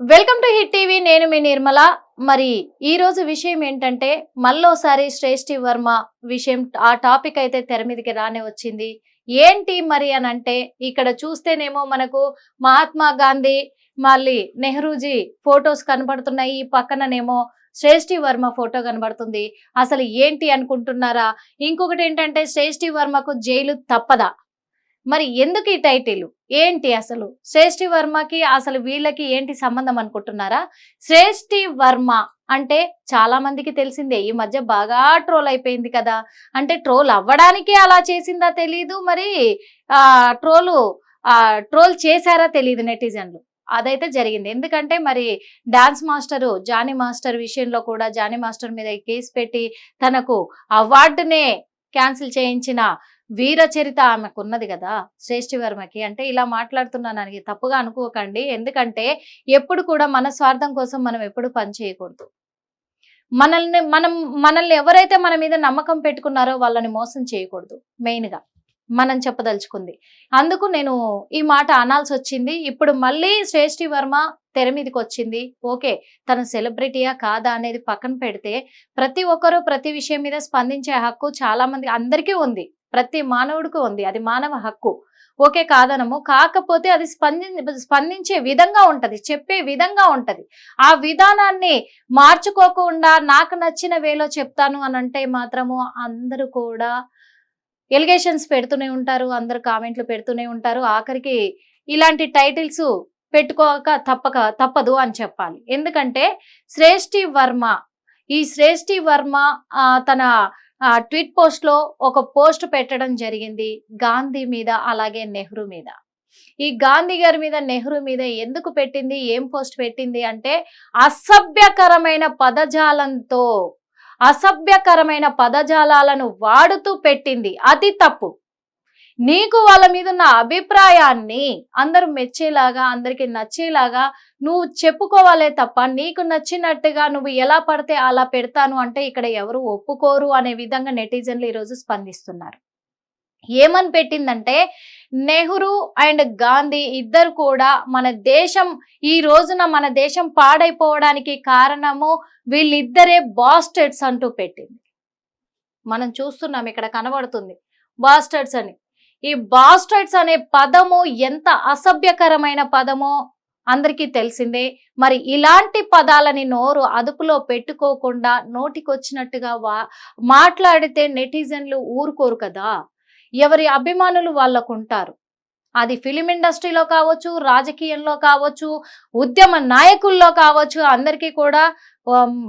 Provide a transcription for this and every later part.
Welcome to hit TV నేను మీ నిర్మల. మరి ఈ రోజు విషయం ఏంటంటే మళ్ళోసారి శ్రేష్ఠి వర్మ విషయం ఆ టాపిక్ అయితే తెర మీదకి రానే వచ్చింది. ఏంటి మరి అని అంటే ఇక్కడ చూస్తేనేమో మనకు మహాత్మా గాంధీ మళ్ళీ నెహ్రూజీ ఫొటోస్ కనబడుతున్నాయి. ఈ పక్కననేమో శ్రేష్ఠి వర్మ ఫోటో కనబడుతుంది. అసలు ఏంటి అనుకుంటున్నారా? ఇంకొకటి ఏంటంటే శ్రేష్ఠి వర్మకు జైలు తప్పదా? మరి ఎందుకు ఈ టైటిల్? ఏంటి అసలు? శ్రేష్ఠి వర్మకి అసలు వీళ్ళకి ఏంటి సంబంధం అనుకుంటున్నారా? శ్రేష్ఠి వర్మ అంటే చాలా మందికి తెలిసిందే ఈ మధ్య బాగా ట్రోల్ అయిపోయింది కదా. అంటే ట్రోల్ అవ్వడానికే అలా చేసిందా తెలీదు మరి ఆ ట్రోలు ఆ ట్రోల్ చేశారా తెలియదు నెటిజన్లు. అదైతే జరిగింది. ఎందుకంటే మరి డాన్స్ మాస్టరు జానీ మాస్టర్ విషయంలో కూడా జానీ మాస్టర్ మీద కేసు పెట్టి తనకు అవార్డునే క్యాన్సిల్ చేయించిన వీర చరిత ఆమెకు ఉన్నది కదా శ్రేష్ఠి వర్మకి. అంటే ఇలా మాట్లాడుతున్నానని తప్పుగా అనుకోకండి. ఎందుకంటే ఎప్పుడు కూడా మన స్వార్థం కోసం మనం ఎప్పుడు పని చేయకూడదు. మనల్ని మనం మనల్ని ఎవరైతే మన మీద నమ్మకం పెట్టుకున్నారో వాళ్ళని మోసం చేయకూడదు. మెయిన్గా మనం చెప్పదలుచుకుంది. అందుకు నేను ఈ మాట అనాల్సి వచ్చింది. ఇప్పుడు మళ్ళీ శ్రేష్ఠి వర్మ తెర మీదకి వచ్చింది. ఓకే తన సెలబ్రిటీయా కాదా అనేది పక్కన పెడితే ప్రతి ఒక్కరూ ప్రతి విషయం మీద స్పందించే హక్కు చాలా మంది అందరికీ ఉంది. ప్రతి మానవుడికి ఉంది. అది మానవ హక్కు. ఓకే కాదనము. కాకపోతే అది స్పంది స్పందించే విధంగా ఉంటది. చెప్పే విధంగా ఉంటది. ఆ విధానాన్ని మార్చుకోకుండా నాకు నచ్చిన వేలో చెప్తాను అని అంటే మాత్రము అందరూ కూడా ఎలిగేషన్స్ పెడుతూనే ఉంటారు. అందరు కామెంట్లు పెడుతూనే ఉంటారు. ఆఖరికి ఇలాంటి టైటిల్స్ పెట్టుకోక తప్పక తప్పదు అని చెప్పాలి. ఎందుకంటే శ్రేష్ఠి వర్మ ఈ శ్రేష్ఠి వర్మ తన ట్వీట్ పోస్ట్లో ఒక పోస్ట్ పెట్టడం జరిగింది గాంధీ మీద అలాగే నెహ్రూ మీద. ఈ గాంధీ గారి మీద నెహ్రూ మీద ఎందుకు పెట్టింది ఏం పోస్ట్ పెట్టింది అంటే అసభ్యకరమైన పదజాలంతో అసభ్యకరమైన పదజాలాలను వాడుతూ పెట్టింది. అది తప్పు. నీకు వాళ్ళ మీద ఉన్న అభిప్రాయాన్ని అందరూ మెచ్చేలాగా అందరికి నచ్చేలాగా నువ్వు చెప్పుకోవాలే తప్ప నీకు నచ్చినట్టుగా నువ్వు ఎలా పడితే అలా పెడతాను అంటే ఇక్కడ ఎవరు ఒప్పుకోరు అనే విధంగా నెటిజన్లు ఈరోజు స్పందిస్తున్నారు. ఏమని పెట్టిందంటే నెహ్రూ అండ్ గాంధీ ఇద్దరు కూడా మన దేశం ఈ రోజున మన దేశం పాడైపోవడానికి కారణము వీళ్ళిద్దరే బాస్టర్డ్స్ అంటూ పెట్టింది. మనం చూస్తున్నాం ఇక్కడ కనబడుతుంది బాస్టర్డ్స్ అని. ఈ బాస్టర్డ్స్ అనే పదము ఎంత అసభ్యకరమైన పదమో అందరికీ తెలిసిందే. మరి ఇలాంటి పదాలని నోరు అదుపులో పెట్టుకోకుండా నోటికొచ్చినట్టుగా వా మాట్లాడితే నెటిజన్లు ఊరుకోరు కదా. ఎవరి అభిమానులు వాళ్ళకు ఉంటారు అది ఫిలిం ఇండస్ట్రీలో కావచ్చు రాజకీయంలో కావచ్చు ఉద్యమ నాయకుల్లో కావచ్చు అందరికీ కూడా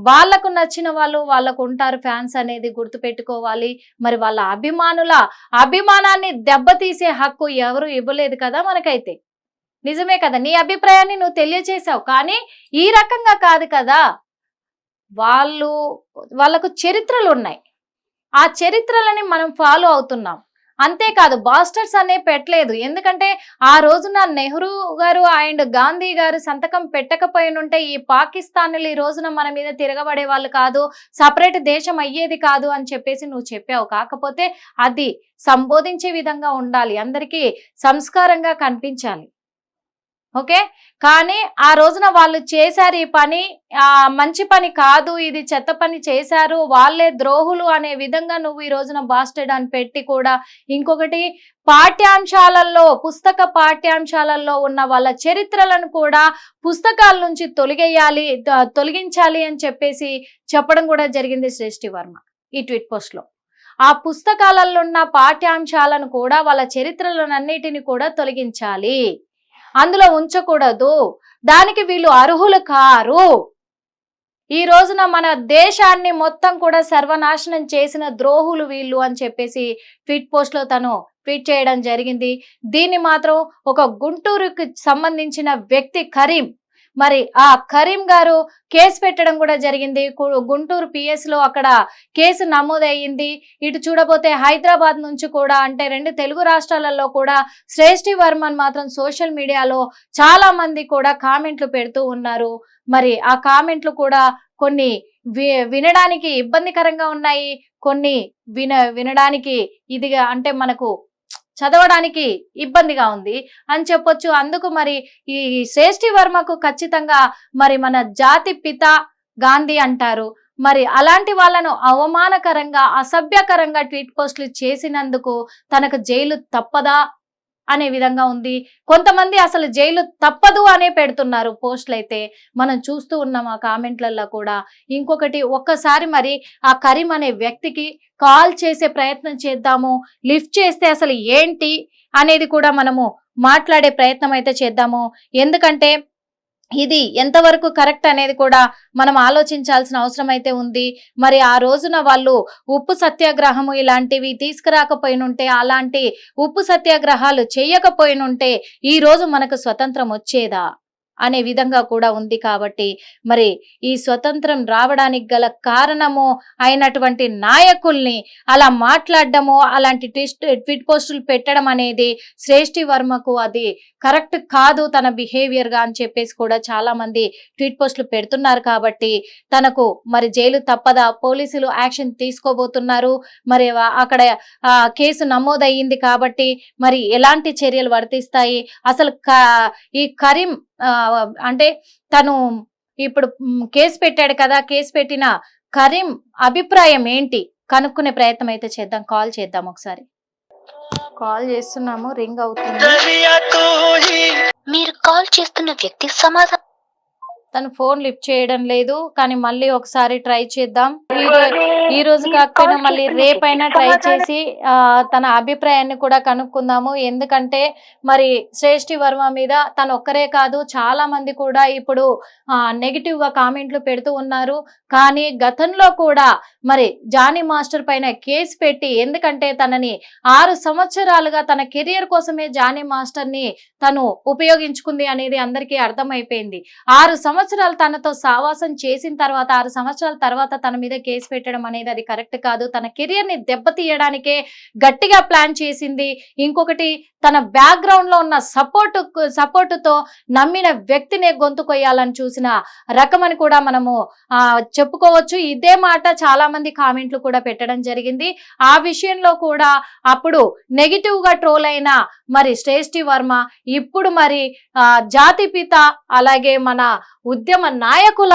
వాళ్ళకు నచ్చిన వాళ్ళు వాళ్ళకు ఉంటారు ఫ్యాన్స్ అనేది గుర్తుపెట్టుకోవాలి. మరి వాళ్ళ అభిమానుల అభిమానాన్ని దెబ్బతీసే హక్కు ఎవరు ఇవ్వలేదు కదా మనకైతే. నిజమే కదా? నీ అభిప్రాయాన్ని నువ్వు తెలియచేసావు కానీ ఈ రకంగా కాదు కదా? వాళ్ళు వాళ్ళకు చరిత్రలు ఉన్నాయి. ఆ చరిత్రలని మనం ఫాలో అవుతున్నాం. అంతేకాదు బాస్టర్స్ అనే పెట్టలేదు. ఎందుకంటే ఆ రోజున నెహ్రూ గారు అండ్ గాంధీ గారు సంతకం పెట్టకపోయినుంటే ఈ పాకిస్తాన్లు ఈ రోజున మన మీద తిరగబడే వాళ్ళు కాదు సపరేట్ దేశం అయ్యేది కాదు అని చెప్పేసి నువ్వు చెప్పావు. కాకపోతే అది సంబోధించే విధంగా ఉండాలి. అందరికీ సంస్కారంగా కనిపించాలి. ఓకే? కానీ ఆ రోజున వాళ్ళు చేశారు ఈ పని. ఆ మంచి పని కాదు ఇది చెత్త పని చేశారు. వాళ్ళే ద్రోహులు అనే విధంగా నువ్వు ఈ రోజున బాస్టెడ్ అని పెట్టి కూడా ఇంకొకటి పాఠ్యాంశాలలో పుస్తక పాఠ్యాంశాలలో ఉన్న వాళ్ళ చరిత్రలను కూడా పుస్తకాల నుంచి తొలగేయాలి తొలగించాలి అని చెప్పేసి చెప్పడం కూడా జరిగింది శ్రేష్ఠి వర్మ ఈ ట్వీట్ పోస్ట్లో ఆ పుస్తకాలలో ఉన్న పాఠ్యాంశాలను కూడా వాళ్ళ చరిత్రలనన్నిటిని కూడా తొలగించాలి. అందులో ఉంచకూడదు. దానికి వీళ్ళు అర్హులు కారు. ఈ రోజున మన దేశాన్ని మొత్తం కూడా సర్వనాశనం చేసిన ద్రోహులు వీళ్ళు అని చెప్పేసి ట్వీట్ పోస్ట్లో తను ట్వీట్ చేయడం జరిగింది. దీన్ని మాత్రం ఒక గుంటూరుకి సంబంధించిన వ్యక్తి కరీం మరి ఆ కరీం గారు కేసు పెట్టడం కూడా జరిగింది. గుంటూరు పిఎస్లో అక్కడ కేసు నమోదయ్యింది. ఇటు చూడబోతే హైదరాబాద్ నుంచి కూడా అంటే రెండు తెలుగు రాష్ట్రాలలో కూడా శ్రేష్ఠి వర్మన్ మాత్రం సోషల్ మీడియాలో చాలా మంది కూడా కామెంట్లు పెడుతూ ఉన్నారు. మరి ఆ కామెంట్లు కూడా కొన్ని వి- వినడానికి ఇబ్బందికరంగా ఉన్నాయి. కొన్ని విన వినడానికి ఇదిగా అంటే మనకు చదవడానికి ఇబ్బందిగా ఉంది అని చెప్పొచ్చు. అందుకు మరి ఈ శ్రేష్ఠి వర్మకు ఖచ్చితంగా మరి మన జాతి పిత గాంధీ అంటారు. మరి అలాంటి వాళ్ళను అవమానకరంగా అసభ్యకరంగా ట్వీట్ పోస్టులు చేసినందుకు తనకు జైలు తప్పదా? అనే విధంగా ఉంది. కొంతమంది అసలు జైలు తప్పదు అనే పెడుతున్నారు పోస్టులు అయితే మనం చూస్తూ ఉన్నాం ఆ కామెంట్లలో కూడా. ఇంకొకటి ఒక్కసారి మరి ఆ కరీం అనే వ్యక్తికి కాల్ చేసే ప్రయత్నం చేద్దాము లిఫ్ట్ చేస్తే అసలు ఏంటి అనేది కూడా మనము మాట్లాడే ప్రయత్నం అయితే చేద్దాము. ఎందుకంటే ఇది ఎంతవరకు కరెక్ట్ అనేది కూడా మనం ఆలోచించాల్సిన అవసరం అయితే ఉంది. మరి ఆ రోజున వాళ్ళు ఉప్పు సత్యాగ్రహము ఇలాంటివి తీసుకురాకపోయినుంటే అలాంటి ఉప్పు సత్యాగ్రహాలు చేయకపోయినుంటే ఈ రోజు మనకు స్వతంత్రం వచ్చేదా? అనే విధంగా కూడా ఉంది కాబట్టి మరి ఈ స్వతంత్రం రావడానికి గల కారణము అయినటువంటి నాయకుల్ని అలా మాట్లాడడము అలాంటి ట్విస్ట్ ట్విట్ పోస్టులు పెట్టడం అనేది శ్రేష్ఠి వర్మకు అది కరెక్ట్ కాదు తన బిహేవియర్గా అని చెప్పేసి కూడా చాలామంది ట్వీట్ పోస్టులు పెడుతున్నారు కాబట్టి తనకు మరి జైలు తప్పదా? పోలీసులు యాక్షన్ తీసుకోబోతున్నారు. మరి అక్కడ కేసు నమోదయ్యింది కాబట్టి మరి ఎలాంటి చర్యలు వర్తిస్తాయి? అసలు క- ఈ కరీం అంటే తను ఇప్పుడు కేసు పెట్టాడు కదా కేసు పెట్టిన కరీం అభిప్రాయం ఏంటి? కనుక్కునే ప్రయత్నం అయితే చేద్దాం కాల్ చేద్దాం ఒకసారి. కాల్ చేస్తున్నాము రింగ్ అవుతుంది. మీరు కాల్ చేస్తున్న వ్యక్తి సమాధానం తను ఫోన్ లిఫ్ట్ చేయడం లేదు కానీ మళ్ళీ ఒకసారి ట్రై చేద్దాం. ఈ రోజు కాకపోయినా మళ్ళీ రేపైనా ట్రై చేసి ఆ, తన అభిప్రాయాన్ని కూడా కనుక్కుందాము. ఎందుకంటే మరి శ్రేష్ఠి వర్మ మీద తను ఒక్కరే కాదు చాలా మంది కూడా ఇప్పుడు నెగిటివ్గా కామెంట్లు పెడుతూ ఉన్నారు. కానీ గతంలో కూడా మరి జానీ మాస్టర్ పైన కేసు పెట్టి ఎందుకంటే తనని ఆరు సంవత్సరాలుగా తన కెరియర్ కోసమే జానీ మాస్టర్ని తను ఉపయోగించుకుంది అనేది అందరికీ అర్థమైపోయింది. ఆరు సంవత్సరాలు తనతో సావాసం చేసిన తర్వాత ఆరు సంవత్సరాల తర్వాత తన మీద కేసు పెట్టడం అనేది అది కరెక్ట్ కాదు. తన కెరియర్ని దెబ్బతీయడానికే గట్టిగా ప్లాన్ చేసింది. ఇంకొకటి తన బ్యాక్గ్రౌండ్లో ఉన్న సపోర్ట్ సపోర్టుతో నమ్మిన వ్యక్తినే గొంతు కొయ్యాలని చూసిన రకమని కూడా మనము చెప్పుకోవచ్చు. ఇదే మాట చాలా మంది కామెంట్లు కూడా పెట్టడం జరిగింది. ఆ విషయంలో కూడా అప్పుడు నెగిటివ్గా ట్రోల్ అయిన మరి శ్రేష్ఠి వర్మ ఇప్పుడు మరి ఆ జాతి పిత అలాగే మన ఉద్యమ నాయకుల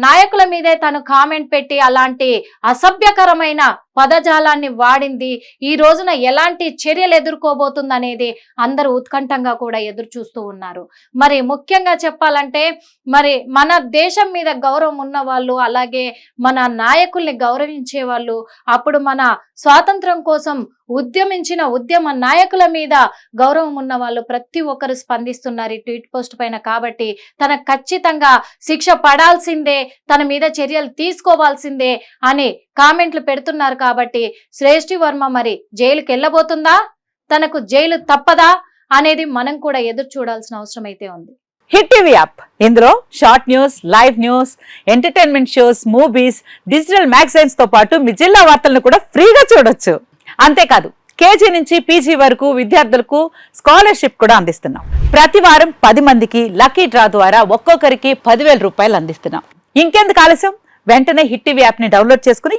నాయకుల మీదే తను కామెంట్ పెట్టి అలాంటి అసభ్యకరమైన పదజాలాన్ని వాడింది. ఈ రోజున ఎలాంటి చర్యలు ఎదుర్కోబోతుంది అనేది అందరూ ఉత్కంఠంగా కూడా ఎదురు చూస్తూ ఉన్నారు. మరి ముఖ్యంగా చెప్పాలంటే మరి మన దేశం మీద గౌరవం ఉన్న వాళ్ళు అలాగే మన నాయకుల్ని గౌరవించే వాళ్ళు అప్పుడు మన స్వాతంత్రం కోసం ఉద్యమించిన ఉద్యమ నాయకుల మీద గౌరవం ఉన్న వాళ్ళు ప్రతి ఒక్కరు స్పందిస్తున్నారు ఈ ట్వీట్ పోస్ట్ పైన కాబట్టి. తన ఖచ్చితంగా శిక్ష పడాల్సిందే తన మీద చర్యలు తీసుకోవాల్సిందే అని కామెంట్లు పెడుతున్నారు కాబట్టి శ్రేష్ఠి వర్మ మరి జైలుకి వెళ్ళబోతుందా? తనకు జైలు తప్పదా? అనేది మనం కూడా ఎదురు చూడాల్సిన అవసరం అయితే ఉంది. Hit TV app. ఇందులో short news live news entertainment shows movies digital మ్యాగజైన్స్తో పాటు మీ జిల్లా వార్తలను కూడా ఫ్రీగా చూడొచ్చు. అంతేకాదు కేజీ నుంచి పీజీ వరకు విద్యార్థులకు స్కాలర్షిప్ కూడా అందిస్తున్నాం. ప్రతి వారం పది మందికి లక్కీ డ్రా ద్వారా ఒక్కొక్కరికి పదివేల రూపాయలు అందిస్తున్నాం. ఇంకెందుకు ఆలస్యం? వెంటనే హిట్ టీవీ యాప్ని డౌన్లోడ్ చేసుకుని